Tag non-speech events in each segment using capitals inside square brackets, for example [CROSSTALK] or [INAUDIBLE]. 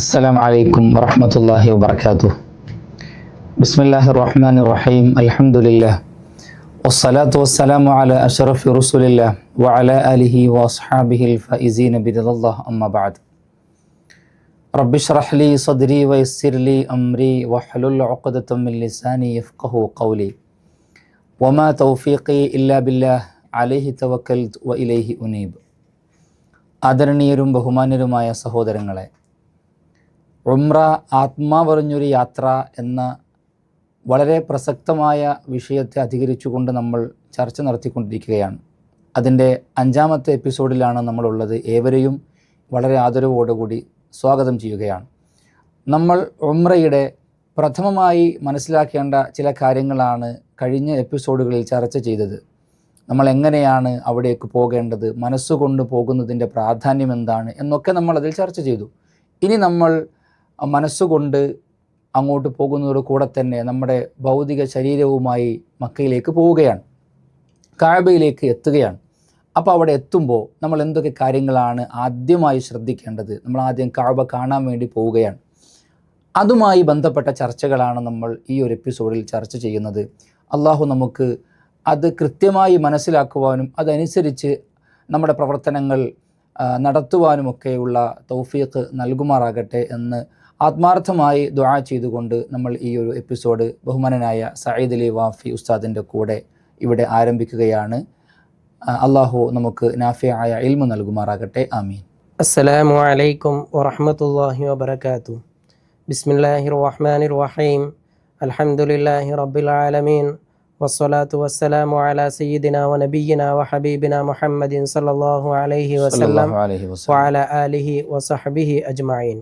السلام عليكم ورحمة الله وبركاته بسم الله الرحمن الرحيم الحمد لله والصلاة والسلام على أشرف رسول الله وعلى آله وأصحابه الفائزين برضا الله أما بعد رب اشرح لي صدري ويسر لي أمري واحلل عقدة من لساني يفقه قولي وما توفيقي إلا بالله عليه توكلت وإليه أنيب ആദരണീയരും ബഹുമാന്യരുമായ സഹോദരങ്ങളെ ഉംറ ആത്മാവറിഞ്ഞൊരു യാത്ര എന്ന വളരെ പ്രസക്തമായ വിഷയത്തെ അധികരിച്ചുകൊണ്ട് നമ്മൾ ചർച്ച നടത്തിക്കൊണ്ടിരിക്കുകയാണ്. അതിന്റെ അഞ്ചാമത്തെ എപ്പിസോഡിലാണ് നമ്മളുള്ളത്. ഏവരെയും വളരെ ആദരവോടുകൂടി സ്വാഗതം ചെയ്യുകയാണ്. നമ്മൾ ഉംറയുടെ പ്രഥമമായി മനസ്സിലാക്കേണ്ട ചില കാര്യങ്ങളാണ് കഴിഞ്ഞ എപ്പിസോഡുകളിൽ ചർച്ച ചെയ്തത്. നമ്മൾ എങ്ങനെയാണ് അവിടേക്ക് പോകേണ്ടത് മനസ്സുകൊണ്ട് പോകുന്നതിന്റെ പ്രാധാന്യം എന്താണ് എന്നൊക്കെ നമ്മൾ അതിൽ ചർച്ച ചെയ്തു. ഇനി നമ്മൾ മനസ്സുകൊണ്ട് അങ്ങോട്ട് പോകുന്നതോട് കൂടെ തന്നെ നമ്മുടെ ഭൗതിക ശരീരവുമായി മക്കയിലേക്ക് പോവുകയാണ്. കാഴ്ബയിലേക്ക് എത്തുകയാണ്. അപ്പോൾ അവിടെ എത്തുമ്പോൾ നമ്മൾ എന്തൊക്കെ കാര്യങ്ങളാണ് ആദ്യമായി ശ്രദ്ധിക്കേണ്ടത്? നമ്മൾ ആദ്യം കാബ കാണാൻ വേണ്ടി പോവുകയാണ്. അതുമായി ബന്ധപ്പെട്ട ചർച്ചകളാണ് നമ്മൾ ഈ ഒരു എപ്പിസോഡിൽ ചർച്ച ചെയ്യുന്നത്. അള്ളാഹു നമുക്ക് അത് കൃത്യമായി മനസ്സിലാക്കുവാനും അതനുസരിച്ച് നമ്മുടെ പ്രവർത്തനങ്ങൾ നടത്തുവാനുമൊക്കെയുള്ള തൗഫീഖ് നൽകുമാറാകട്ടെ എന്ന് ആത്മാർത്ഥമായി ദുആ ചെയ്തുകൊണ്ട് നമ്മൾ ഈ ഒരു എപ്പിസോഡ് ബഹുമാനനായ സയ്യിദ് അലി വാഫി ഉസ്താദിന്റെ കൂടെ ഇവിടെ ആരംഭിക്കുകയാണ്. അള്ളാഹു നമുക്ക് നാഫിയായ ഇൽമു നൽകുമാറാകട്ടെ. ആമീൻ. അസ്സലാമു അലൈക്കും വറഹമത്തല്ലാഹി വബർക്കാത്തു ബിസ്മില്ലാഹി റഹ്മാൻ റഹീം. അൽഹംദുലില്ലാഹി റബ്ബിൽ ആലമീൻ. വസ്സലാത്തു വസ്സലാമു അലാ സയ്യിദിന വ നബീന വ ഹബീബിന മുഹമ്മദിൻ സല്ലല്ലാഹു അലൈഹി വസല്ലം വഅല ആലിഹി വസഹ്ബിഹി അജ്മഈൻ.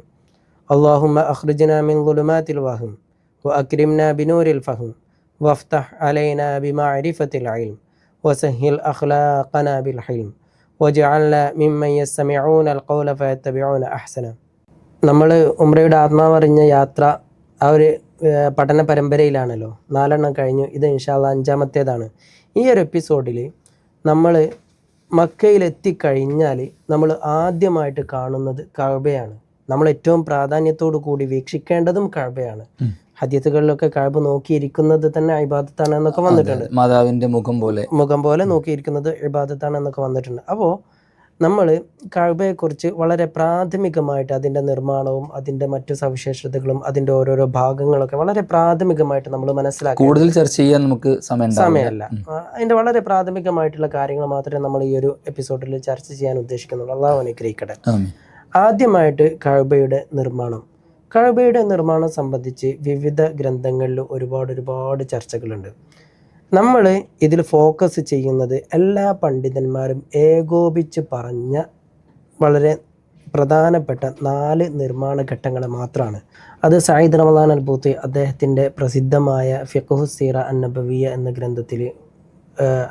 اللهم أخرجنا من ظلمات الوهم وأكرمنا بنور الفهم وافتح علينا بمعرفة العلم وسهل أخلاقنا بالحلم وجعلنا ممن يستمعون القول فيتبعون أحسنه നമ്മൾ ഉമ്രയുടെ ആത്മാവറിഞ്ഞ യാത്ര ആ ഒരു ഏഹ്, പഠന പരമ്പരയിലാണല്ലോ നാലെണ്ണം കഴിഞ്ഞു ഇത് ഇൻഷാല്ല അഞ്ചാമത്തേതാണ് ഈ ഒരു എപ്പിസോഡിൽ നമ്മൾ മക്കയിലെത്തിക്കഴിഞ്ഞാൽ നമ്മൾ ആദ്യമായിട്ട് കാണുന്നത് കഴബയാണ് നമ്മൾ ഏറ്റവും പ്രാധാന്യത്തോടു കൂടി വീക്ഷിക്കേണ്ടതും കഴബയാണ് ഉം. ഹദ്യത്തുകളിലൊക്കെ കഴബ് നോക്കിയിരിക്കുന്നത് തന്നെ ഇബാദത്താണ് എന്നൊക്കെ വന്നിട്ടുണ്ട്. മാതാവിന്റെ മുഖം പോലെ. മുഖം പോലെ നോക്കിയിരിക്കുന്നത് ഇബാദത്താണ് എന്നൊക്കെ വന്നിട്ടുണ്ട്. അപ്പോൾ നമ്മൾ കഴബയെക്കുറിച്ച് വളരെ പ്രാഥമികമായിട്ട് അതിന്റെ നിർമ്മാണവും അതിന്റെ മറ്റു സവിശേഷതകളും അതിന്റെ ഓരോരോ ഭാഗങ്ങളൊക്കെ വളരെ പ്രാഥമികമായിട്ട് നമ്മൾ മനസ്സിലാക്കി കൂടുതൽ ചർച്ച ചെയ്യാൻ നമുക്ക് സമയം. സമയമല്ല. അതിന്റെ വളരെ പ്രാഥമികമായിട്ടുള്ള കാര്യങ്ങൾ മാത്രമേ നമ്മൾ ഈ ഒരു എപ്പിസോഡിൽ ചർച്ച ചെയ്യാൻ ഉദ്ദേശിക്കുന്നുള്ളൂ. അള്ളാഹു അനുഗ്രഹിക്കട്ടെ. ആദ്യമായിട്ട് കഴബയുടെ നിർമ്മാണം. കഴബയുടെ നിർമ്മാണം സംബന്ധിച്ച് വിവിധ ഗ്രന്ഥങ്ങളിൽ ഒരുപാട് ഒരുപാട് ചർച്ചകളുണ്ട്. നമ്മൾ ഇതിൽ ഫോക്കസ് ചെയ്യുന്നത് എല്ലാ പണ്ഡിതന്മാരും ഏകോപിച്ച് പറഞ്ഞ വളരെ പ്രധാനപ്പെട്ട നാല് നിർമ്മാണ ഘട്ടങ്ങൾ മാത്രമാണ് അത് സായിദ് റമദാൻ അൽ ബൂത്തി അദ്ദേഹത്തിന്റെ പ്രസിദ്ധമായ ഫിഖുഹു സീറ അന്നബവിയ എന്ന ഗ്രന്ഥത്തിൽ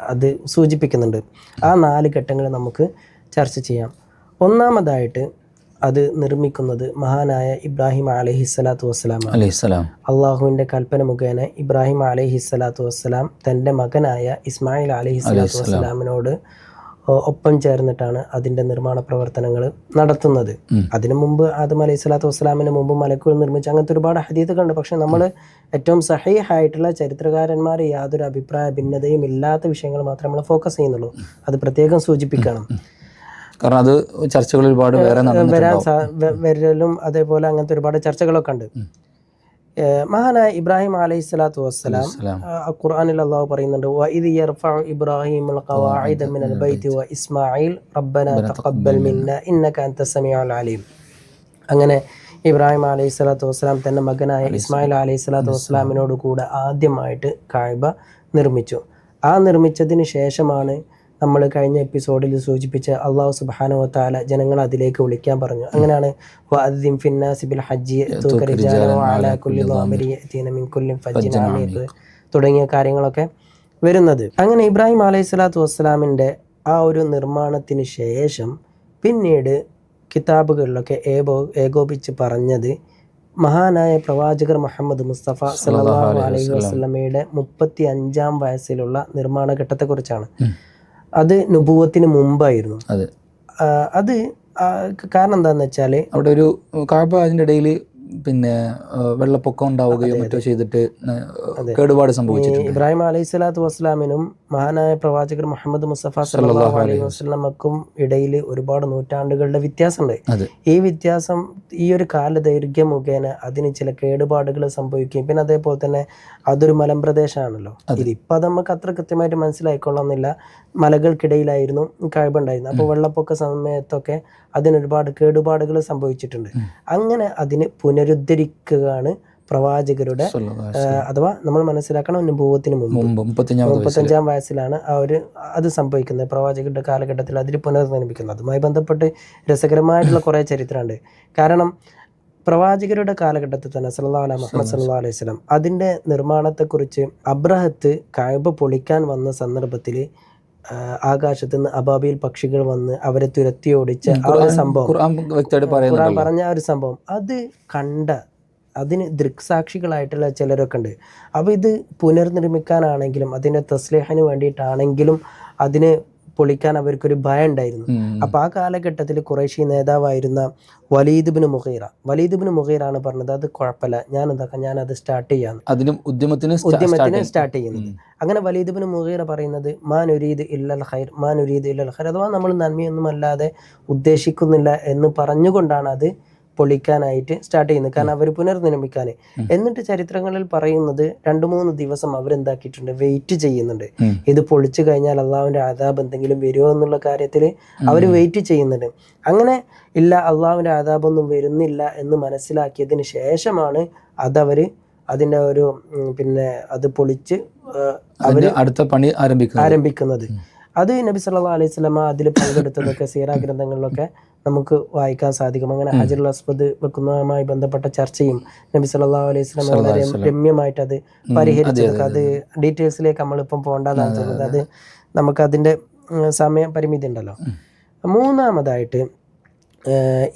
അത് സൂചിപ്പിക്കുന്നുണ്ട്. ആ നാല് ഘട്ടങ്ങൾ നമുക്ക് ചർച്ച ചെയ്യാം. ഒന്നാമതായിട്ട് അത് നിർമ്മിക്കുന്നത് മഹാനായ ഇബ്രാഹിം അലഹി സ്വലാത്തു വസ്സലാം അലൈഹിസ്സലാം. അള്ളാഹുവിന്റെ കൽപ്പന മുഖേന ഇബ്രാഹിം അലഹി സ്വലാത്തു വസ്സലാം തന്റെ മകനായ ഇസ്മായിൽ അലഹി സ്വലാത്തു വസ്സലാമിനോട് ഒപ്പം ചേർന്നിട്ടാണ് അതിന്റെ നിർമ്മാണ പ്രവർത്തനങ്ങൾ നടത്തുന്നത്. അതിനു മുമ്പ് ആദം അലൈഹി സ്വലാത്തു വസ്സലാമിന് മുമ്പ് മലക്കുകൾ നിർമ്മിച്ച അങ്ങനത്തെ ഒരുപാട് ഹദീത്തുകളുണ്ട് പക്ഷെ നമ്മൾ ഏറ്റവും സഹീഹായിട്ടുള്ള ചരിത്രകാരന്മാർ യാതൊരു അഭിപ്രായ ഭിന്നതയും ഇല്ലാത്ത വിഷയങ്ങൾ മാത്രമേ നമ്മൾ ഫോക്കസ് ചെയ്യുന്നുള്ളൂ. അത് പ്രത്യേകം സൂചിപ്പിക്കണം. കാരണം അത് ചർച്ചകൾ ഒരുപാട് വേറെ വരലും അതേപോലെ അങ്ങനത്തെ ഒരുപാട് ചർച്ചകളൊക്കെ ഉണ്ട് മഹാനായ ഇബ്രാഹിം അലൈഹി സ്വലാത്തു വസ്സലാം. ഖുർആനിൽ അള്ളാഹു പറയുന്നുണ്ട് വഇദ് യർഫഉ ഇബ്രാഹിമുൽ ഖവാഇദ മിനൽ ബൈത്തി വ ഇസ്മാഈൽ റബ്ബന തഖബ്ബൽ മിന്ന ഇന്നക അൻത സമീഉൽ അലീം. അങ്ങനെ ഇബ്രാഹിം അലൈഹി സ്വലാത്തു വസ്സലാം തന്റെ മകനായ ഇസ്മായിൽ അലൈഹി സ്വലാത്തു വസ്സലാമിനോട് കൂടെ ആദ്യമായിട്ട് കാഴ്ബ നിർമ്മിച്ചു. ആ നിർമ്മിച്ചതിന് ശേഷമാണ് നമ്മൾ കഴിഞ്ഞ എപ്പിസോഡിൽ സൂചിപ്പിച്ച അള്ളാഹു സുബ്ഹാനഹു താല ജനങ്ങൾ അതിലേക്ക് വിളിക്കാൻ പറഞ്ഞു. അങ്ങനെയാണ് ഹജ്ജി തുടങ്ങിയ കാര്യങ്ങളൊക്കെ വരുന്നത്. അങ്ങനെ ഇബ്രാഹിം അലൈഹി സ്വലാത്തു വസ്സലാമിന്റെ ആ ഒരു നിർമ്മാണത്തിന് ശേഷം പിന്നീട് കിതാബുകളിലൊക്കെ ഏകോ ഏകോപിച്ച് പറഞ്ഞത് മഹാനായ പ്രവാചകർ മുഹമ്മദ് മുസ്തഫ സല്ലല്ലാഹു അലൈഹി വസ്ലമയുടെ മുപ്പത്തി അഞ്ചാം വയസ്സിലുള്ള നിർമ്മാണ ഘട്ടത്തെക്കുറിച്ചാണ്. അത് നുപൂവത്തിന് മുമ്പായിരുന്നു. അതെ. അത് കാരണം എന്താന്ന് വെച്ചാൽ അവിടെ ഒരു കാബ അതിന്റെ ഇടയിൽ പിന്നെ വെള്ളപ്പൊക്കം ഉണ്ടാവുകയോ മറ്റോ ചെയ്തിട്ട് കേടുപാട് സംഭവിച്ചിട്ടുണ്ട്. ഇബ്രാഹിം അലൈഹി സ്വലാത്തു വസ്സലാമിനും മഹാനായ പ്രവാചകർ മുഹമ്മദ് മുസ്തഫ സല്ലല്ലാഹു അലൈഹി വസ്ലമക്കും ഇടയിൽ ഒരുപാട് നൂറ്റാണ്ടുകളുടെ വ്യത്യാസമുണ്ട്. ഈ വ്യത്യാസം ഈ ഒരു കാലദൈർഘ്യം മുഖേന അതിന് ചില കേടുപാടുകൾ സംഭവിക്കുകയും പിന്നെ അതേപോലെ തന്നെ അതൊരു മലമ്പ്രദേശമാണല്ലോ. ഇതിപ്പോൾ അത് നമുക്ക് അത്ര കൃത്യമായിട്ട് മനസ്സിലായിക്കൊള്ളുന്നില്ല. മലകൾക്കിടയിലായിരുന്നു കാഴ്ബ ഉണ്ടായിരുന്നത്. അപ്പോൾ വെള്ളപ്പൊക്ക സമയത്തൊക്കെ അതിനൊരുപാട് കേടുപാടുകൾ സംഭവിച്ചിട്ടുണ്ട്. അങ്ങനെ അതിന് പുനരുദ്ധരിക്കുകയാണ് പ്രവാചകരുടെ അഥവാ നമ്മൾ മനസ്സിലാക്കണം അനുഭവത്തിന് മുമ്പ്. മുപ്പത്തഞ്ചാം വയസ്സിലാണ് ആ ഒരു അത് സംഭവിക്കുന്നത്. പ്രവാചകരുടെ കാലഘട്ടത്തിൽ അതിൽ പുനർനിർമ്മിക്കുന്നത്. അതുമായി ബന്ധപ്പെട്ട് രസകരമായിട്ടുള്ള കുറേ ചരിത്രമുണ്ട്. കാരണം പ്രവാചകരുടെ കാലഘട്ടത്തിൽ തന്നെ സല്ലാ അലൈഹി മുഹമ്മദ് സല്ലാ അലൈഹി വസല്ലം അതിന്റെ നിർമ്മാണത്തെക്കുറിച്ച് അബ്രഹത്ത് കഴിവ് പൊളിക്കാൻ വന്ന സന്ദർഭത്തിൽ ആകാശത്ത് നിന്ന് അബാബിയിൽ പക്ഷികൾ വന്ന് അവരെ തുരത്തി ഓടിച്ച ആ ഒരു സംഭവം. ഖുർആൻ പറഞ്ഞ ആ ഒരു സംഭവം. അത് കണ്ട അതിന് ദൃക്സാക്ഷികളായിട്ടുള്ള ചിലരൊക്കെ ഉണ്ട്. അപ്പോൾ ഇത് പുനർനിർമ്മിക്കാനാണെങ്കിലും അതിന്റെ തസ്ലേഹന് വേണ്ടിയിട്ടാണെങ്കിലും അതിന് പൊളിക്കാൻ അവർക്കൊരു ഭയം ഉണ്ടായിരുന്നു അപ്പൊ അപ്പോൾ ആ കാലഘട്ടത്തിൽ കുറേശ്ശി നേതാവായിരുന്ന വലീദ് വലീദ്ബിന് മുഹീറ. വലീദ്ബിന് മുഹീറാണ് പറഞ്ഞത് അത് കുഴപ്പമില്ല ഞാൻ എന്താക്കാം ഞാൻ അത് സ്റ്റാർട്ട് ചെയ്യാന്ന്. അതിനും ഉദ്യമത്തിന് ഉദ്യമത്തിന് സ്റ്റാർട്ട് ചെയ്യുന്നത് അങ്ങനെ വലീദ്ബിന് മുഹീറ പറയുന്നത് മാൻ ഉരീദ് ഇല്ലൽ ഖൈർ മാൻ ഉരീദ് ഇല്ലൽ ഖൈർ അഥവാ നമ്മൾ നന്മയൊന്നും അല്ലാതെ ഉദ്ദേശിക്കുന്നില്ല എന്ന് പറഞ്ഞുകൊണ്ടാണ് അത് പൊളിക്കാനായിട്ട് സ്റ്റാർട്ട് ചെയ്യുന്നത്. കാരണം അവർ പുനർനിർമ്മിക്കാൻ എന്നിട്ട് ചരിത്രങ്ങളിൽ പറയുന്നത് രണ്ട് മൂന്ന് ദിവസം അവരെന്താക്കിയിട്ടുണ്ട്? വെയിറ്റ് ചെയ്യുന്നുണ്ട്. ഇത് പൊളിച്ചു കഴിഞ്ഞാൽ അള്ളാഹുവിന്റെ ആദാബ് എന്തെങ്കിലും വരുമോ എന്നുള്ള കാര്യത്തിൽ അവർ വെയിറ്റ് ചെയ്യുന്നുണ്ട്. അങ്ങനെ ഇല്ല അള്ളാഹുവിന്റെ ആദാബൊന്നും വരുന്നില്ല എന്ന് മനസ്സിലാക്കിയതിന് ശേഷമാണ് അതവർ അതിന്റെ ഒരു പിന്നെ അത് പൊളിച്ച് അവർ അടുത്ത പണി ആരംഭിക്കുന്നത്. ആരംഭിക്കുന്നത്. അത് നബി സല്ലാ അലൈഹി സ്വലമ അതിൽ പങ്കെടുത്തതൊക്കെ സീറാ ഗ്രന്ഥങ്ങളിലൊക്കെ നമുക്ക് വായിക്കാൻ സാധിക്കും. അങ്ങനെ ഹജറുൽ അസ്മദ് വെക്കുന്നതുമായി ബന്ധപ്പെട്ട ചർച്ചയും നബി സല്ലല്ലാഹു അലൈഹി സ്വലം വളരെ രമ്യമായിട്ട് അത് പരിഹരിച്ചെടുക്കുക അത് ഡീറ്റെയിൽസിലേക്ക് നമ്മളിപ്പം പോകേണ്ടതാണ് തോന്നുന്നത് അത് നമുക്ക് അതിന്റെ സമയ പരിമിതി ഉണ്ടല്ലോ. മൂന്നാമതായിട്ട്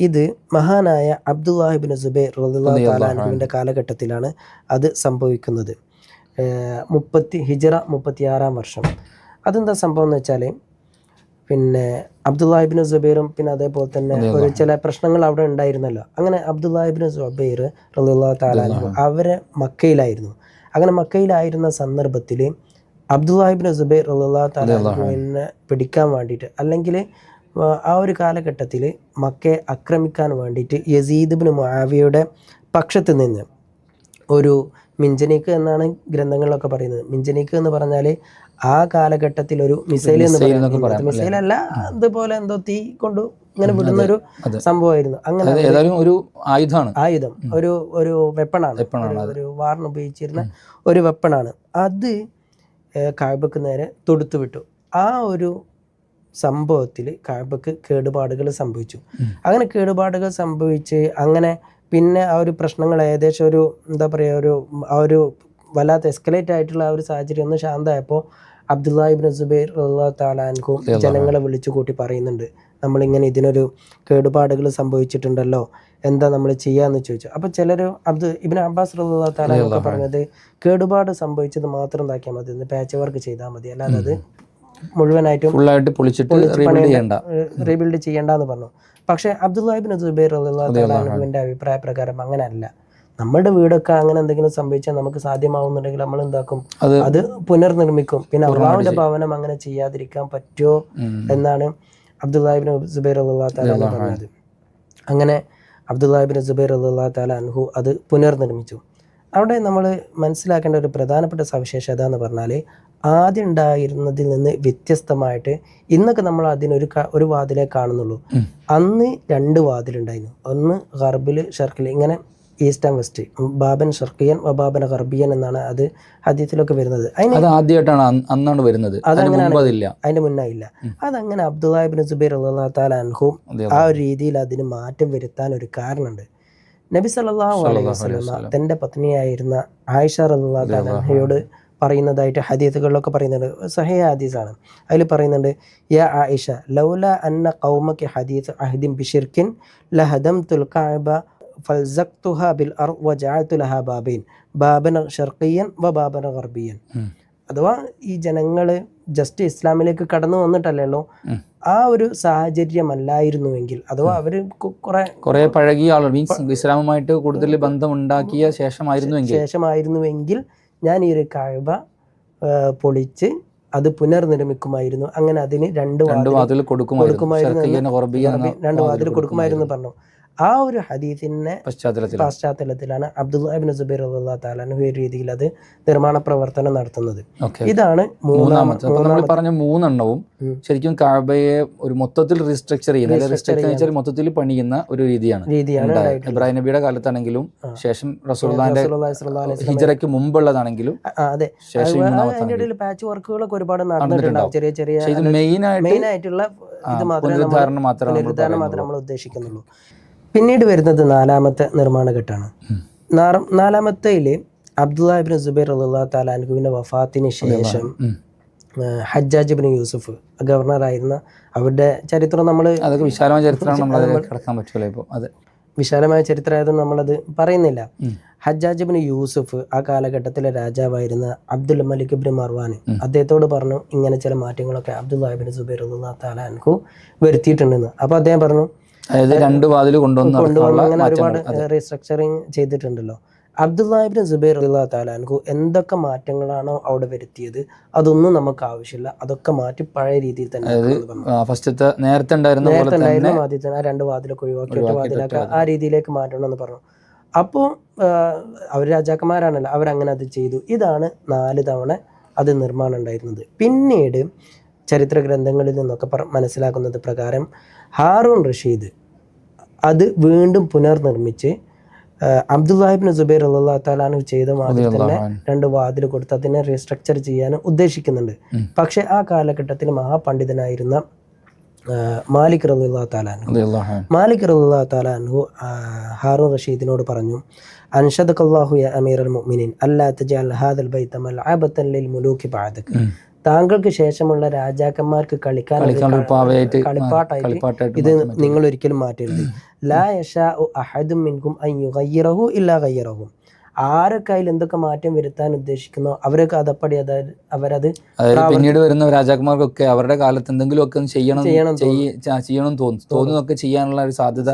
ഇത് മഹാനായ അബ്ദുല്ലാഹിബിൻ സുബൈർ തആല കാലഘട്ടത്തിലാണ് അത് സംഭവിക്കുന്നത്. മുപ്പത്തി ഹിജറ മുപ്പത്തിയാറാം വർഷം. അതെന്താ സംഭവം എന്ന് വെച്ചാൽ പിന്നെ അബ്ദുല്ലാഹിബിന് സുബൈറും പിന്നെ അതേപോലെ തന്നെ ഒരു ചില പ്രശ്നങ്ങൾ അവിടെ ഉണ്ടായിരുന്നല്ലോ. അങ്ങനെ അബ്ദുല്ലാഹിബിന് സുബൈർ തആല അൻഹു അവരെ മക്കയിലായിരുന്നു. അങ്ങനെ മക്കയിലായിരുന്ന സന്ദർഭത്തിൽ അബ്ദുല്ലാഹിബിന് സുബൈർ തആല അൻഹുവിനെ പിടിക്കാൻ വേണ്ടിയിട്ട് അല്ലെങ്കിൽ ആ ഒരു കാലഘട്ടത്തിൽ മക്കയെ ആക്രമിക്കാൻ വേണ്ടിയിട്ട് യസീദ്ബിന് മാവിയുടെ പക്ഷത്ത് നിന്ന് ഒരു മിഞ്ചനീക്ക് എന്നാണ് ഗ്രന്ഥങ്ങളിലൊക്കെ പറയുന്നത്. മിഞ്ചനീക്ക് എന്ന് പറഞ്ഞാൽ ആ കാലഘട്ടത്തിൽ ഒരു മിസൈൽ എന്ന് പറയുന്നത് മിസൈൽ അല്ല? അതുപോലെ എന്തോ തീ കൊണ്ട് ഇങ്ങനെ വിടുന്ന ഒരു. സംഭവമായിരുന്നു. അങ്ങനെ ഏതായാലും ഒരു ആയുധമാണ്. ആയുധം ഒരു ഒരു വെപ്പണാണ് ഒരു വാറിന് ഉപയോഗിച്ചിരുന്ന ഒരു വെപ്പണാണ് അത് കാഴ്ബക്ക് നേരെ തൊടുത്തു വിട്ടു. ആ ഒരു സംഭവത്തിൽ കാഴ്ബക്ക് കേടുപാടുകൾ സംഭവിച്ചു. അങ്ങനെ കേടുപാടുകൾ സംഭവിച്ച് അങ്ങനെ പിന്നെ ആ ഒരു പ്രശ്നങ്ങൾ ഏകദേശം ഒരു എന്താ പറയുക ഒരു ആ ഒരു വല്ലാത്ത എസ്കലേറ്റ് ആയിട്ടുള്ള ആ ഒരു സാഹചര്യം ഒന്ന് ശാന്തമായപ്പോൾ അബ്ദുല്ലാഹിബിൻ സുബൈർ താലാൻകും ജനങ്ങളെ വിളിച്ചു കൂട്ടി പറയുന്നുണ്ട്. നമ്മളിങ്ങനെ ഇതിനൊരു കേടുപാടുകൾ സംഭവിച്ചിട്ടുണ്ടല്ലോ എന്താ നമ്മൾ ചെയ്യാന്ന് ചോദിച്ചു. അപ്പൊ ചിലർ അബ്ദു ഇബിൻ അബ്ബാസ് താലാൻ ഒക്കെ പറഞ്ഞത് കേടുപാട് സംഭവിച്ചത് മാത്രം ഇതാക്കിയാൽ മതി പാച്ച് വർക്ക് ചെയ്താൽ മതി. അല്ലാതെ അത് മുഴുവനായിട്ടും ഫുള്ളായിട്ട് പൊളിച്ചിട്ട് റീബിൽഡ് ചെയ്യണ്ട. റീബിൽഡ് ചെയ്യേണ്ടെന്ന് പറഞ്ഞു. പക്ഷെ അബ്ദുല്ലാഹിബിൻ സുബൈർ അള്ളാഹുവിന്റെ അഭിപ്രായ പ്രകാരം അങ്ങനെയല്ല നമ്മുടെ വീടൊക്കെ അങ്ങനെ എന്തെങ്കിലും സംഭവിച്ചാൽ നമുക്ക് സാധ്യമാവുന്നുണ്ടെങ്കിൽ നമ്മൾ എന്താക്കും? അത് പുനർനിർമ്മിക്കും. പിന്നെ അള്ളാഹുവിന്റെ ഭവനം അങ്ങനെ ചെയ്യാതിരിക്കാൻ പറ്റുമോ എന്നാണ് അബ്ദുല്ലാഹിബിൻ സുബൈർ അള്ളാഹു താല പറഞ്ഞത്. അങ്ങനെ അബ്ദുല്ലാഹിബിൻ സുബൈർ അള്ളാഹു താല അൻഹു അത് പുനർനിർമ്മിച്ചു. അവിടെ നമ്മൾ മനസ്സിലാക്കേണ്ട ഒരു പ്രധാനപ്പെട്ട സവിശേഷത എന്ന് പറഞ്ഞാൽ ആദ്യം ഉണ്ടായിരുന്നതിൽ നിന്ന് വ്യത്യസ്തമായിട്ട് ഇന്നൊക്കെ നമ്മൾ അതിനൊരു ഒരു വാതിലേ കാണുന്നുള്ളൂ. അന്ന് രണ്ട് വാതിലുണ്ടായിരുന്നു. ഒന്ന് ഗർബിൽ ഷർക്കിൽ ഇങ്ങനെ ഈസ്റ്റ് ആൻഡ് വെസ്റ്റ് ബാബൻ ഷർക്കിയൻ ബാബൻ ഗർബിയൻ എന്നാണ് അത് ഹദീസിലൊക്കെ വരുന്നത്. അത് ആദ്യമായിട്ടാണ് അന്നാണ് വരുന്നത്. അതിന്റെ മുന്നേ ഇല്ല അതങ്ങനെ അബ്ദുല്ലാബിൻ സുബൈർ അള്ളാഹു താല അൻഹും ആ ഒരു രീതിയിൽ അതിന് മാറ്റം വരുത്താൻ ഒരു കാരണമുണ്ട്. നബി സല്ലല്ലാഹു അലൈഹി വസ്ലമ തന്റെ പത്നിയായിരുന്ന ആയിഷ റളിയല്ലാഹു തആല അൻഹയോട് പറയുന്നതായിട്ട് ഹദീസുകളിലൊക്കെ പറയുന്നുണ്ട്. സഹേ ഹദീസാണ്. അതിൽ പറയുന്നുണ്ട് യാ ആയിഷ ലൗല അന്ന കൗമക്ക് ഹദീസ് അഹദിൻ ബിഷിർക്കിൻ ലഹദം കഅബ ഫൽസക്തുഹ ബിൽ അർ വജാത്തുലഹ ലഹാ ബാബൈൻ ബാബൻ ഷർഖിയൻ വ ബാബന ഗർബിയൻ. അഥവാ ഈ ജനങ്ങൾ ജസ്റ്റ് ഇസ്ലാമിലേക്ക് കടന്നു വന്നിട്ടല്ലല്ലോ. ആ ഒരു സാഹചര്യമല്ലായിരുന്നുവെങ്കിൽ അഥവാ അവർ കുറെ കുറെ പഴകിയ ആളുകൾ മീൻസ് ഇസ്ലാമുമായിട്ട് കൂടുതൽ ബന്ധം ഉണ്ടാക്കിയ ശേഷമായിരുന്നുവെങ്കിൽ. ശേഷമായിരുന്നുവെങ്കിൽ ഞാൻ ഈ ഒരു കഴവ പൊളിച്ച് അത് പുനർനിർമ്മിക്കുമായിരുന്നു. അങ്ങനെ അതിന് രണ്ട് വാതിൽ കൊടുക്കുമായിരുന്നു. രണ്ട് വാതിൽ കൊടുക്കുമായിരുന്നു. പറഞ്ഞു. ആ ഒരു പശ്ചാത്തലത്തിൽ പശ്ചാത്തലത്തിലാണ് അബ്ദുല്ലാബിൻ സുബൈർ അള്ളാഹ് താലാൻ ഈ രീതിയിൽ അത് നിർമ്മാണ പ്രവർത്തനം നടത്തുന്നത്. ഇതാണ് മൂന്നാമത്തെ. നമ്മൾ പറഞ്ഞ മൂന്നെണ്ണവും ശരിക്കും കാബയെ ഒരു മൊത്തത്തിൽ റീസ്ട്രക്ചർ ചെയ്യുന്ന റീസ്ട്രക്ചർ മൊത്തത്തിൽ പണിയുന്ന ഒരു രീതിയാണ്. രീതിയാണ് ഇബ്രാഹിം നബിയുടെ കാലത്താണെങ്കിലും ശേഷം റസൂൽദാന്റെ ഹിജറയ്ക്ക് മുമ്പുള്ളതാണെങ്കിലും അതെ. അതിന്റെ ഇടയിൽ പാച്ച് വർക്കുകളൊക്കെ ഒരുപാട് നടന്നിട്ടുണ്ടാവും. ചെറിയ ചെറിയ മെയിൻ ആയിട്ട് മെയിൻ ആയിട്ടുള്ള ഇത് മാത്രമേ നമ്മൾ ഉദ്ദേശിക്കുന്നുള്ളൂ. പിന്നീട് വരുന്നത് നാലാമത്തെ നിർമ്മാണ ഘട്ടമാണ്. ഉം. നാറ- നാലാമത്തേൽ അബ്ദുല്ലാഹിബിൻ സുബൈർ അള്ളാഹ് താലാൻകുവിന്റെ വഫാത്തിന് ശേഷം ഹജ്ജാജ് ബിൻ യൂസുഫ് ഗവർണറായിരുന്ന അവരുടെ ചരിത്രം നമ്മൾ അതൊക്കെ വിശാലമായ ചരിത്രമാണ് കിടക്കാൻ ഇപ്പോൾ അത്. വിശാലമായ ചരിത്രമായതുകൊണ്ട് നമ്മളത് പറയുന്നില്ല. ഹജ്ജാജ് ബിൻ യൂസുഫ് ആ കാലഘട്ടത്തിലെ രാജാവായിരുന്ന അബ്ദുൽ മലിക് ബിൻ മർവാൻ അദ്ദേഹത്തോട് പറഞ്ഞു ഇങ്ങനെ ചില മാറ്റങ്ങളൊക്കെ അബ്ദുല്ലാഹിബിൻ സുബൈർ അള്ളാഹ് താലാൻഖു വരുത്തിയിട്ടുണ്ടെന്ന്. അപ്പോൾ അദ്ദേഹം പറഞ്ഞു അതായത് രണ്ട് വാതിൽ കൊണ്ടുവന്ന് കൊണ്ടുവന്ന് നടക്കാനുള്ള അങ്ങനെ ഒരുപാട് റീസ്ട്രക്ചറിങ് ചെയ്തിട്ടുണ്ടല്ലോ. അബ്ദുല്ലാഹിബിൻ സുബൈർ അള്ളാഹ് താലാൻകു എന്തൊക്കെ മാറ്റങ്ങളാണോ അവിടെ വരുത്തിയത്? അതൊന്നും നമുക്ക് ആവശ്യമില്ല. അതൊക്കെ മാറ്റി പഴയ രീതിയിൽ തന്നെ. ഫസ്റ്റത്തെ നേരത്തെ ഉണ്ടായിരുന്ന നേരത്തെ ആദ്യത്തെ ആ രണ്ട് വാതിലൊക്കെ ഒഴിവാക്കി ഒറ്റ വാതിലൊക്കെ ആ രീതിയിലേക്ക് മാറ്റണം എന്ന് പറഞ്ഞു. അപ്പോൾ അവർ രാജാക്കന്മാരാണല്ലോ. അവരങ്ങനെ അത് ചെയ്തു. ഇതാണ് നാല് തവണ അത് നിർമ്മാണം ഉണ്ടായിരുന്നത്. പിന്നീട് ചരിത്ര ഗ്രന്ഥങ്ങളിൽ നിന്നൊക്കെ മനസ്സിലാക്കുന്നത് പ്രകാരം ഹാറൂൺ റഷീദ് അത് വീണ്ടും പുനർനിർമ്മിച്ച് അബ്ദുല്ലാഹിബിൻ സുബൈർ അള്ളാഹു താലാനു ചെയ്ത മാതിരി തന്നെ രണ്ട് വാതിൽ കൊടുത്ത് അതിനെ റീസ്ട്രക്ചർ ചെയ്യാനും ഉദ്ദേശിക്കുന്നുണ്ട്. പക്ഷെ ആ കാലഘട്ടത്തിൽ മഹാപണ്ഡിതനായിരുന്ന മാലിക് റളിയല്ലാഹു താലാനു മാലിക് റളിയല്ലാഹു താലാനു ഹാറൂൺ റഷീദിനോട് പറഞ്ഞു അൻഷദക്കല്ലാഹു യ അമീർ അൽ മുഅ്മിനീൻ അല്ലാ തജഅൽ ഹാദൽ ബൈത മൽഅബതൻ ലിൽ മുലൂകി ബഅദക. താങ്കൾക്ക് ശേഷമുള്ള രാജാക്കന്മാർക്ക് കളിക്കാൻ കളിപ്പാട്ടായിട്ട് ഇത് നിങ്ങൾ ഒരിക്കലും മാറ്റരുത്. ലാ അഹദും മിൻകും ഇല്ലാ ഗയ്യിറഹു. ആരൊക്കെ അതിൽ എന്തൊക്കെ മാറ്റം വരുത്താൻ ഉദ്ദേശിക്കുന്നോ? അവരൊക്കെ അതപ്പടി അതായത് അവരത് പിന്നീട് വരുന്ന രാജാക്കന്മാർക്കൊക്കെ അവരുടെ കാലത്ത് എന്തെങ്കിലും ഒക്കെ ചെയ്യണം ചെയ്യണം ചെയ്യണം തോന്നും. തോന്നുന്നൊക്കെ ചെയ്യാനുള്ള ഒരു സാധ്യത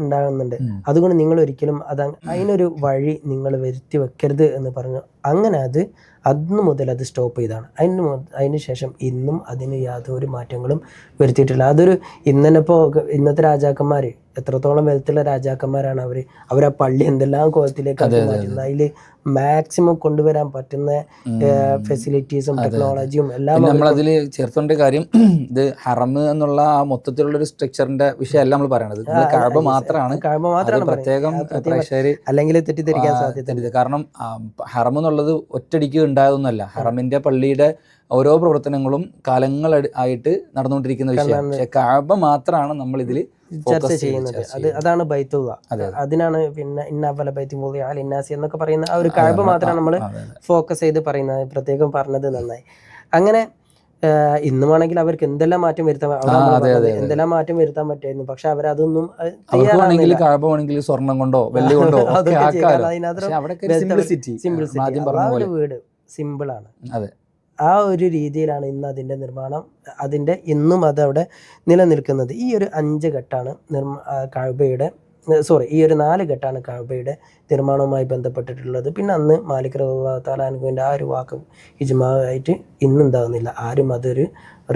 ഉണ്ടാകുന്നുണ്ട്. അതുകൊണ്ട് നിങ്ങൾ ഒരിക്കലും അത് അതിനൊരു വഴി നിങ്ങൾ വരുത്തി വെക്കരുത് എന്ന് പറഞ്ഞു അങ്ങനെ അത് അന്ന് മുതൽ അത് സ്റ്റോപ്പ് ചെയ്താണ്. അതിന് അതിന് ശേഷം ഇന്നും അതിന് യാതൊരു മാറ്റങ്ങളും വരുത്തിയിട്ടില്ല. അതൊരു ഇന്നലെപ്പോൾ ഇന്നത്തെ രാജാക്കന്മാർ എത്രത്തോളം വെൽത്തുള്ള രാജാക്കന്മാരാണ് അവർ അവർ ആ പള്ളി എന്തെല്ലാം കോലത്തിലേക്ക് മാറ്റുന്നത്. അതിൽ മാക്സിമം കൊണ്ടുവരാൻ പറ്റുന്ന ഫെസിലിറ്റീസും ടെക്നോളജിയും എല്ലാം നമ്മളതിൽ ചേർത്തോണ്ട കാര്യം ഇത് ഹറമ് എന്നുള്ള ആ മൊത്തത്തിലുള്ള ഒരു സ്ട്രക്ചറിന്റെ വിഷയമല്ല നമ്മൾ പറയണത് കഴബ മാത്രമാണ് കാണുമ്പോൾ മാത്രമാണ് പ്രത്യേകം അല്ലെങ്കിൽ തെറ്റിദ്ധരിക്കാൻ സാധ്യത കാരണം ഹറം എന്നുള്ളത് ഒറ്റടിക്ക് ഉണ്ടായതൊന്നുമല്ല. ഹറമിന്റെ പള്ളിയുടെ ഓരോ പ്രവർത്തനങ്ങളും കാലങ്ങൾ ആയിട്ട് നടന്നുകൊണ്ടിരിക്കുന്ന വിഷയം. പക്ഷെ കാബ മാത്രമാണ് നമ്മൾ ഇതിൽ ചർച്ച ചെയ്യുന്നത്. അത് അതാണ് ബൈത്തുക. അതെ, അതിനാണ് പിന്നെ ഇന്നാഫല ബൈത്തി പോയി അൽ ഇന്നാസി എന്നൊക്കെ പറയുന്ന ആ ഒരു കഴിവ് മാത്രമാണ് നമ്മൾ ഫോക്കസ് ചെയ്ത് പറയുന്നത്. പ്രത്യേകം പറഞ്ഞത് നന്നായി. അങ്ങനെ ആ, ഇന്നുമാണെങ്കിൽ അവർക്ക് എന്തെല്ലാം മാറ്റം വരുത്താൻ. എന്തെല്ലാം മാറ്റം വരുത്താൻ പറ്റായിരുന്നു പക്ഷെ അവരതൊന്നും. കാബ സ്വർണം കൊണ്ടോ വെള്ളി കൊണ്ടോ. [LAUGHS] അതിനകത്ത് വീട്. സിമ്പിൾ ആണ്. ആ ഒരു രീതിയിലാണ് ഇന്ന് അതിന്റെ നിർമ്മാണം അതിന്റെ ഇന്നും അതവിടെ നിലനിൽക്കുന്നത്. ഈ ഒരു അഞ്ച് ഘട്ടാണ് നിർമ്മ കഴബയുടെ സോറി ഈ ഒരു നാല് ഘട്ടമാണ് കഴബയുടെ നിർമ്മാണവുമായി ബന്ധപ്പെട്ടിട്ടുള്ളത്. പിന്നെ അന്ന് മാലിക് താലാനുവിന്റെ ആ ഒരു വാക്ക് ഇജ്മാവായിട്ട് ഇന്നും ഉണ്ടാകുന്നില്ല ആരും അതൊരു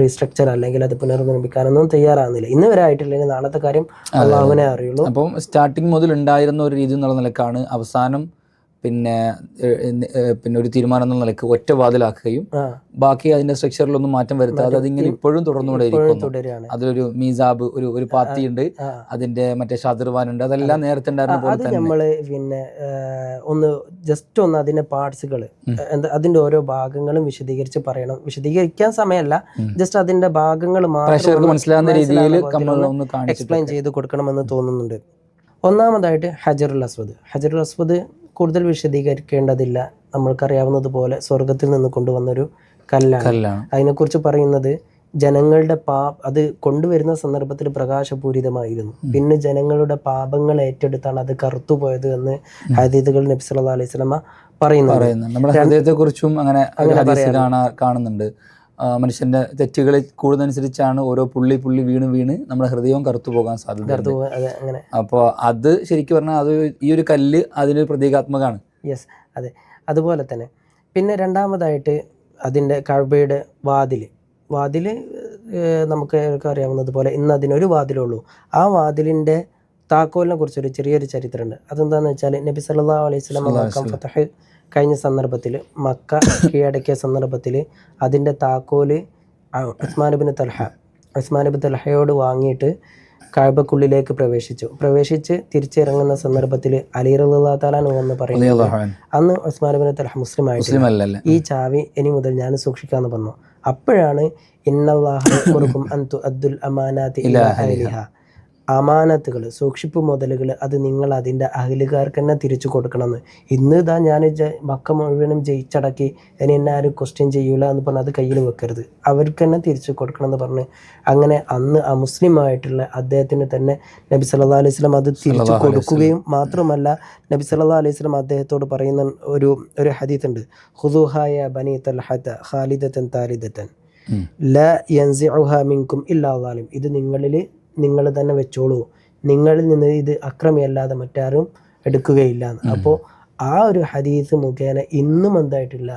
റീസ്ട്രക്ചർ അല്ലെങ്കിൽ അത് പുനർനിർമ്മിക്കാനൊന്നും തയ്യാറാകുന്നില്ല ഇന്ന് വരെ ആയിട്ടില്ലെങ്കിൽ നാളത്തെ കാര്യം അള്ളാഹുവിനെ അറിയുള്ളൂ. അപ്പം സ്റ്റാർട്ടിങ് മുതൽ ഉണ്ടായിരുന്ന ഒരു രീതി എന്നുള്ള നിലക്കാണ് അവസാനം പിന്നെ പിന്നെ ഒരു തീരുമാനം എന്ന നിലയ്ക്ക് ഒറ്റ വാതിലാക്കുകയും ബാക്കി അതിന്റെ സ്ട്രക്ചറിലൊന്നും മാറ്റം വരുത്താതെ അതിങ്ങനെ ഇപ്പോഴും തുടർന്നുകൊണ്ടേ ഇപ്പോഴും ഇരിക്കുന്നു. അതിലൊരു മീസാബ് ഒരു ഒരു പാത്തി ഉണ്ട് അതിന്റെ മറ്റേ ഷാദിർവാൻ ഉണ്ട് അതെല്ലാം നേരത്തെ ഉണ്ടായിരുന്ന പോലെ തന്നെ. നമ്മൾ പിന്നെ ഒന്ന് ജസ്റ്റ് ഒന്ന് അതിന്റെ പാർട്സുകൾ അതിന്റെ ഓരോ ഭാഗങ്ങളും വിശദീകരിച്ച് പറയണം. വിശദീകരിക്കാൻ സമയമല്ല. ജസ്റ്റ് അതിന്റെ ഭാഗങ്ങൾ മാത്രം മനസ്സിലാകുന്ന രീതിയിൽ എക്സ്പ്ലെയിൻ ചെയ്ത് കൊടുക്കണമെന്ന് തോന്നുന്നുണ്ട്. ഒന്നാമതായിട്ട് ഹജറുൽ അസ്വദ്. ഹജറുൽ അസ്വദ് കൂടുതൽ വിശദീകരിക്കേണ്ടതില്ല. നമ്മൾക്കറിയാവുന്നതുപോലെ സ്വർഗത്തിൽ നിന്ന് കൊണ്ടുവന്നൊരു കല്ലാണ്. അതിനെക്കുറിച്ച് പറയുന്നത് ജനങ്ങളുടെ പാ അത് കൊണ്ടുവരുന്ന സന്ദർഭത്തിൽ പ്രകാശപൂരിതമായിരുന്നു. പിന്നെ ജനങ്ങളുടെ പാപങ്ങൾ ഏറ്റെടുത്താണ് അത് കറുത്തുപോയത് എന്ന് ഹദീദുകൾ നബി സല്ലല്ലാഹു അലൈഹി സ്വലമ പറയുന്നുണ്ട്. നമ്മുടെ ഹൃദയത്തെ കുറിച്ചും അങ്ങനെ കാണാ കാണുന്നുണ്ട്. ആ, മനുഷ്യന്റെ തെറ്റുകൾ കൂടുന്നതനുസരിച്ചാണ് ഓരോ പുള്ളി പുള്ളി വീണ് വീണ് നമ്മുടെ ഹൃദയവും കറുത്തു പോകാൻ സാധ്യത അപ്പോൾ അത് ശരിക്കും പറഞ്ഞാൽ അത് ഈ ഒരു കല്ല് അതിനൊരു പ്രതീകാത്മകമാണ്. യെസ് അതെ. അതുപോലെ തന്നെ. പിന്നെ രണ്ടാമതായിട്ട് അതിന്റെ കഴബയുടെ വാതിൽ വാതിൽ നമുക്ക് അറിയാവുന്നതുപോലെ അറിയാവുന്നത് പോലെ ഇന്ന് അതിനൊരു വാതിലുള്ളൂ ആ വാതിലിന്റെ താക്കോലിനെ കുറിച്ചൊരു ചെറിയൊരു ചരിത്രമുണ്ട്. അതെന്താണെന്ന് വെച്ചാൽ നബി സല്ലാ അലൈഹി സ്വലം ഫതഹ് കഴിഞ്ഞ സന്ദർഭത്തിൽ മക്ക കീഴടക്കിയ സന്ദർഭത്തിൽ അതിന്റെ താക്കോൽ ആ- Usman bin Talha Usman bin തൽഹയോട് വാങ്ങിയിട്ട് കഴബക്കുള്ളിലേക്ക് പ്രവേശിച്ചു. പ്രവേശിച്ച് തിരിച്ചിറങ്ങുന്ന സന്ദർഭത്തിൽ അലി റളിയല്ലാഹു താലാൻ എന്ന് പറയുന്നത് അന്ന് ഉസ്മാൻ ബിൻ തൽഹ മുസ്ലിം ആയിട്ട് ഈ ചാവി ഇനി മുതൽ ഞാൻ സൂക്ഷിക്കാന്ന് പറഞ്ഞു. അപ്പോഴാണ് ഇന്നല്ലാഹുറുക്കും അന്തു അമാനാത്തി ഇലാ അഹ്ലിഹ. അമാനത്തുകൾ സൂക്ഷിപ്പ് മുതലുകൾ അത് നിങ്ങൾ അതിന്റെ അഹലുകാർക്ക് തന്നെ തിരിച്ചു കൊടുക്കണമെന്ന്. ഇന്ന് ഇതാ ഞാൻ മക്ക മുഴുവനും ജയിച്ചടക്കി ഇനി എന്നെ ആരും ക്വസ്റ്റ്യൻ ചെയ്യൂല എന്ന് പറഞ്ഞ് അത് കയ്യിൽ വെക്കരുത്. അവർക്ക് തന്നെ തിരിച്ചു കൊടുക്കണം എന്ന് പറഞ്ഞ് അങ്ങനെ അന്ന് ആ അമുസ്ലിമായിട്ടുള്ള അദ്ദേഹത്തിന് തന്നെ നബി സല്ലാ അലൈഹി സ്വലം അത് തിരിച്ചു കൊടുക്കുകയും മാത്രമല്ല നബി സല്ലാ അലൈഹി സ്വലം അദ്ദേഹത്തോട് പറയുന്ന ഒരു ഒരു ഹദീത്ത് ഉണ്ട്. ഹുദുഹായ ബനി തൽഹത്ത ഖാലിദത്തൻ താലിദത്തൻ. ല യൻസിഉഹ മിൻകും ഇല്ലാ ഇത് നിങ്ങളിൽ നിങ്ങൾ തന്നെ വെച്ചോളൂ. നിങ്ങളിൽ നിന്ന് ഇത് അക്രമിയല്ലാതെ മറ്റാരും എടുക്കുകയില്ല അപ്പോൾ ആ ഒരു ഹദീസ് മുഖേന ഇന്നും എന്തായിട്ടില്ല.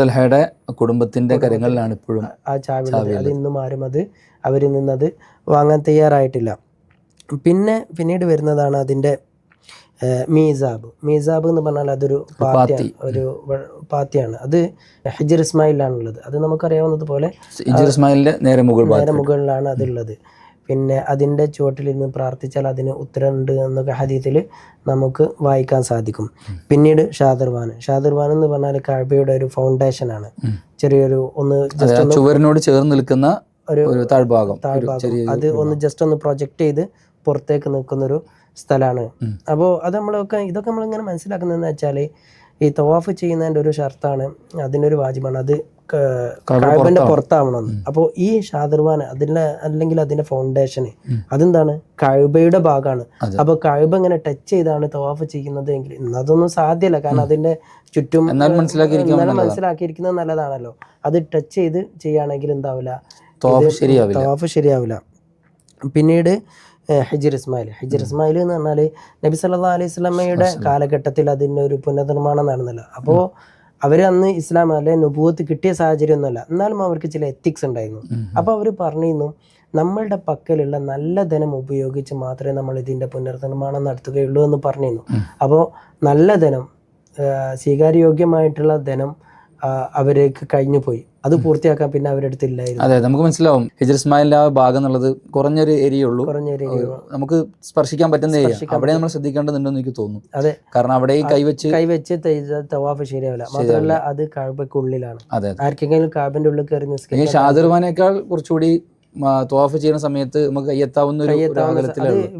തൽഹയുടെ കുടുംബത്തിന്റെ കരങ്ങളിലാണ് ഇപ്പോഴും ആ ചാവി അത് ഇന്നും ആരും അത് അവരിൽ നിന്നത് വാങ്ങാൻ തയ്യാറായിട്ടില്ല. പിന്നെ പിന്നീട് വരുന്നതാണ് അതിന്റെ മീസാബ്. മീസാബ് എന്ന് പറഞ്ഞാൽ അതൊരു പാത്തിയാണ്. ഒരു പാത്തിയാണ്. അത് ഹിജർ ഇസ്മായിലാണുള്ളത് അത് നമുക്കറിയാവുന്നത് പോലെ നേരെ മുകളിലാണ് അതുള്ളത്. പിന്നെ അതിന്റെ ചുവട്ടിൽ നിന്ന് പ്രാർത്ഥിച്ചാൽ അതിന് ഉത്തരമുണ്ട് എന്നൊക്കെ ഹദീത്തിൽ നമുക്ക് വായിക്കാൻ സാധിക്കും. പിന്നീട് ഷാദർവാൻ. ഷാദർവാൻ എന്ന് പറഞ്ഞാൽ കഴബയുടെ ഒരു ഫൗണ്ടേഷനാണ് ആണ്. ചെറിയൊരു ഒന്ന് ചുവരിനോട് ചേർന്ന് നിൽക്കുന്ന ഒരു താഴ്ഭാഗം താഴ്ഭാഗം. അത് ഒന്ന് ജസ്റ്റ് ഒന്ന് പ്രൊജക്റ്റ് ചെയ്ത് പുറത്തേക്ക് നിൽക്കുന്നൊരു സ്ഥലമാണ്. അപ്പോൾ അത് നമ്മളൊക്കെ ഇതൊക്കെ നമ്മളിങ്ങനെ മനസ്സിലാക്കുന്നതെന്ന് വെച്ചാൽ ഈ തവാഫ് ചെയ്യുന്നതിന്റെ ഒരു ഷർത്താണ് അതിനൊരു വാജിബാണ്. അത് കാബിന്റെ പുറത്താവണമെന്ന്. അപ്പോൾ ഈ ഷാദർവാൻ അതിന്റെ അല്ലെങ്കിൽ അതിന്റെ ഫൗണ്ടേഷന് അതെന്താണ്? കഴിവയുടെ ഭാഗമാണ് അപ്പോൾ കഴിവ് ഇങ്ങനെ ടച്ച് ചെയ്താണ് തവാഫ് ചെയ്യുന്നത് എങ്കിൽ അതൊന്നും സാധ്യമല്ല കാരണം അതിന്റെ ചുറ്റും മനസ്സിലാക്കിയിരിക്കുന്നത് നല്ലതാണല്ലോ. അത് ടച്ച് ചെയ്ത് ചെയ്യുകയാണെങ്കിൽ എന്താവില്ല തവാഫ് ശരിയാവില്ല. പിന്നീട് ഹിജർ ഇസ്മായിൽ. ഹിജർ ഇസ്മായിൽ എന്ന് പറഞ്ഞാൽ നബി സല്ലാ അലൈഹി സ്വലമയുടെ കാലഘട്ടത്തിൽ അതിന്റെ ഒരു പുനർനിർമ്മാണം നടന്നില്ല. അപ്പോൾ അവർ അന്ന് ഇസ്ലാം അല്ലെ നുപൂവത്ത് കിട്ടിയ സാഹചര്യം ഒന്നുമല്ല എന്നാലും അവർക്ക് ചില എത്തിക്സ് ഉണ്ടായിരുന്നു. അപ്പോൾ അവർ പറഞ്ഞിരുന്നു നമ്മളുടെ പക്കലുള്ള നല്ല ധനം ഉപയോഗിച്ച് മാത്രമേ നമ്മൾ ഇതിന്റെ പുനർനിർമ്മാണം നടത്തുകയുള്ളൂ എന്ന് പറഞ്ഞിരുന്നു. അപ്പോൾ നല്ല ധനം സ്വീകാര്യോഗ്യമായിട്ടുള്ള സ്വീകാര്യയോഗ്യമായിട്ടുള്ള ധനം അവർക്ക് കഴിഞ്ഞു പോയി. അത് പൂർത്തിയാക്കാൻ പിന്നെ അവരുടെ അടുത്തില്ലായിരുന്നു അതെ നമുക്ക് മനസ്സിലാവും. ഹിജർ ഇസ്മായിലിന്റെ ആ ഭാഗം എന്നുള്ളത് കുറഞ്ഞൊരു ഏരിയ ഉള്ളൂ കുറഞ്ഞ ഒരു area. നമുക്ക് സ്പർശിക്കാൻ പറ്റുന്ന ഏരിയ. അവിടെ നമ്മൾ ശ്രദ്ധിക്കേണ്ടതുണ്ടെന്ന് എനിക്ക് തോന്നുന്നു. അതെ. കാരണം അവിടെ കൈവച്ച് കൈവച്ച് തവാഫ് ശരിയാവില്ല. മാത്രമല്ല അത് കാബയ്ക്കുള്ളിലാണ് ആർക്കെങ്കിലും കാബിന്റെ ഉള്ളിൽ കയറി നിസ്കരിക്കും ഷാദുർമാനേക്കാൾ കുറച്ചുകൂടി തോഫ് ചെയ്യുന്ന സമയത്ത് നമുക്ക് കയ്യെത്താവുന്ന ഒരു-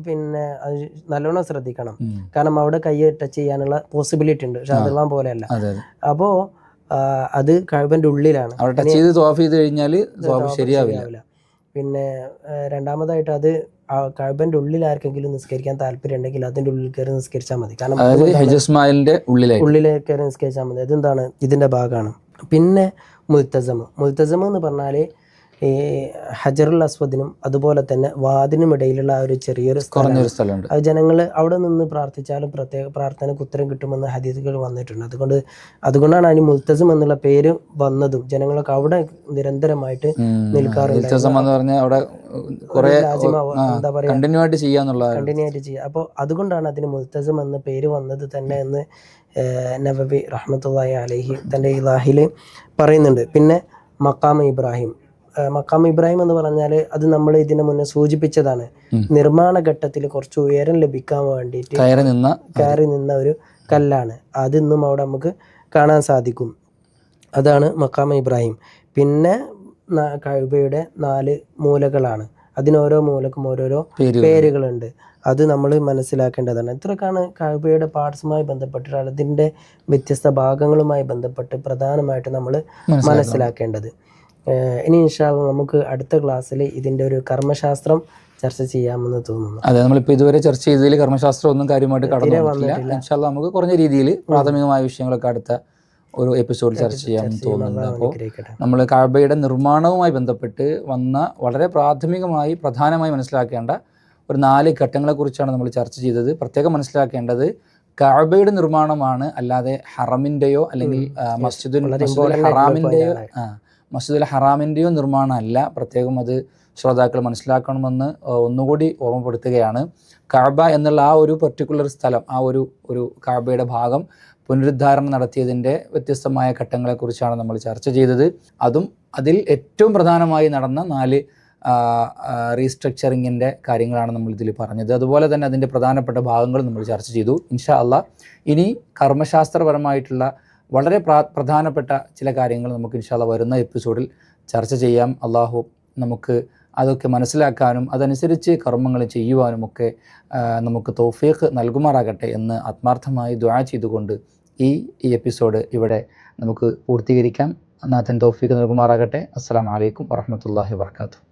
പിന്നെ അത് നല്ലോണം ശ്രദ്ധിക്കണം. കാരണം അവിടെ കൈ ടച്ച് ചെയ്യാനുള്ള പോസിബിലിറ്റി ഉണ്ട്. ഷാദുർമാൻ പോലെയല്ല. അപ്പോൾ അത് കഴിവന്റെ ഉള്ളിലാണ്. അവിടെ ടച്ച് ചെയ്ത് തോഫ് ചെയ്ത് കഴിഞ്ഞാൽ തോഫ് ശരിയാവില്ല. പിന്നെ രണ്ടാമതായിട്ട് അത് കഴിവന്റെ ഉള്ളിൽ ആർക്കെങ്കിലും നിസ്കരിക്കാൻ താല്പര്യം ഉണ്ടെങ്കിൽ അതിന്റെ ഉള്ളിൽ കയറി നിസ്കരിച്ചാൽ മതി. കാരണം ഉള്ളിൽ കയറി നിസ്കരിച്ചാൽ മതി. അതെന്താണ് ഇതിന്റെ ഭാഗമാണ്. പിന്നെ മുൽത്തസമ്. മുൽത്തസമ് എന്ന് പറഞ്ഞാൽ ഈ ഹജറുൽ അസ്വദിനും അതുപോലെ തന്നെ വാദിനും ഇടയിലുള്ള ആ ഒരു ചെറിയൊരു കുറഞ്ഞൊരു സ്ഥലമുണ്ട്. അത് ജനങ്ങൾ അവിടെ നിന്ന് പ്രാർത്ഥിച്ചാലും പ്രത്യേക പ്രാർത്ഥനയ്ക്ക് ഉത്തരം കിട്ടുമെന്ന് ഹദീസുകൾ വന്നിട്ടുണ്ട്. അതുകൊണ്ട് അതുകൊണ്ടാണ് അതിന് മുൽത്തസം എന്നുള്ള പേര് വന്നതും. ജനങ്ങളൊക്കെ അവിടെ നിരന്തരമായിട്ട് നിൽക്കാറുണ്ട് അവിടെ എന്താ പറയുക കണ്ടിന്യൂ ആയിട്ട് ചെയ്യുക. അപ്പോൾ അതുകൊണ്ടാണ് അതിന് മുൽത്തസം എന്ന പേര് വന്നത് തന്നെ എന്ന് നബബി റഹ്മത്തുള്ളാഹി അലൈഹി തന്റെ ഇലാഹിൽ പറയുന്നുണ്ട്. പിന്നെ മക്കാം ഇബ്രാഹിം. മക്കാം ഇബ്രാഹിം എന്ന് പറഞ്ഞാൽ അത് നമ്മൾ ഇതിനു മുന്നേ സൂചിപ്പിച്ചതാണ്. നിർമ്മാണ ഘട്ടത്തിൽ കുറച്ച് ഉയരം ലഭിക്കാൻ വേണ്ടിയിട്ട് കയറി നിന്ന കയറി നിന്ന ഒരു കല്ലാണ്. അതിന്നും അവിടെ നമുക്ക് കാണാൻ സാധിക്കും. അതാണ് മക്കാം ഇബ്രാഹിം. പിന്നെ ന- നാല് മൂലകളാണ്. അതിനോരോ മൂലക്കും ഓരോരോ പേരുകളുണ്ട്. അത് നമ്മൾ മനസ്സിലാക്കേണ്ടതാണ്. ഇത്രക്കാണ് കഴുബയുടെ പാർട്സുമായി ബന്ധപ്പെട്ടിട്ട് അതിന്റെ വ്യത്യസ്ത ഭാഗങ്ങളുമായി ബന്ധപ്പെട്ട് പ്രധാനമായിട്ട് നമ്മൾ മനസ്സിലാക്കേണ്ടത്. ഇനി ഇൻഷാല്ല നമുക്ക് അടുത്ത ക്ലാസ്സിൽ ഇതിന്റെ ഒരു കർമ്മശാസ്ത്രം ചർച്ച ചെയ്യാമെന്ന് തോന്നുന്നു. അതെ നമ്മളിപ്പോൾ ഇതുവരെ ചർച്ച ചെയ്തതിൽ കർമ്മശാസ്ത്രം ഒന്നും കാര്യമായിട്ട് കടന്നു വന്നിട്ടില്ല. ഇൻഷാല്ല നമുക്ക് കുറഞ്ഞ രീതിയിൽ പ്രാഥമികമായ വിഷയങ്ങളൊക്കെ അടുത്ത ഒരു എപ്പിസോഡ് ചർച്ച ചെയ്യാമെന്ന് തോന്നുന്നുണ്ട്. അപ്പോൾ നമ്മൾ കാബയുടെ നിർമ്മാണവുമായി ബന്ധപ്പെട്ട് വന്ന വളരെ പ്രാഥമികമായി പ്രധാനമായി മനസ്സിലാക്കേണ്ട ഒരു നാല് ഘട്ടങ്ങളെക്കുറിച്ചാണ് നമ്മൾ ചർച്ച ചെയ്തത്. പ്രത്യേകം മനസ്സിലാക്കേണ്ടത് കാബയുടെ നിർമ്മാണമാണ് അല്ലാതെ ഹറമിന്റെയോ അല്ലെങ്കിൽ ആയിട്ടുള്ള ഹറാമിന്റെയോ ആ മസ്ജിദുൽ ഹറാമിന്റെയോ നിർമ്മാണമല്ല. പ്രത്യേകം അത് ശ്രോതാക്കൾ മനസ്സിലാക്കണമെന്ന് ഒന്നുകൂടി ഓർമ്മപ്പെടുത്തുകയാണ്. കാബ എന്നുള്ള ആ ഒരു പെർട്ടിക്കുലർ സ്ഥലം ആ ഒരു ഒരു കാബയുടെ ഭാഗം പുനരുദ്ധാരണം നടത്തിയതിന്റെ വ്യത്യസ്തമായ ഘട്ടങ്ങളെക്കുറിച്ചാണ് നമ്മൾ ചർച്ച ചെയ്തത്. അതും അതിൽ ഏറ്റവും പ്രധാനമായി നടന്ന നാല് റീസ്ട്രക്ചറിങ്ങിന്റെ കാര്യങ്ങളാണ് നമ്മൾ ഇതിൽ പറഞ്ഞത്. അതുപോലെ തന്നെ അതിന്റെ പ്രധാനപ്പെട്ട ഭാഗങ്ങൾ നമ്മൾ ചർച്ച ചെയ്തു. ഇൻഷാ അല്ല ഇനി കർമ്മശാസ്ത്രപരമായിട്ടുള്ള വളരെ പ്രാ പ്രധാനപ്പെട്ട ചില കാര്യങ്ങൾ നമുക്ക് ഇൻഷാല്ല വരുന്ന എപ്പിസോഡിൽ ചർച്ച ചെയ്യാം. അള്ളാഹു നമുക്ക് അതൊക്കെ മനസ്സിലാക്കാനും അതനുസരിച്ച് കർമ്മങ്ങൾ ചെയ്യുവാനും ഒക്കെ നമുക്ക് തൗഫീഖ് നൽകുമാറാകട്ടെ എന്ന് ആത്മാർത്ഥമായി ദ്വാ ചെയ്തുകൊണ്ട് ഈ ഈ എപ്പിസോഡ് ഇവിടെ നമുക്ക് പൂർത്തീകരിക്കാം. നാഥൻ തൗഫീഖ് നൽകുമാറാകട്ടെ. അസ്സാം വലൈക്കും വറഹമത്തല്ലാഹി വാത്തു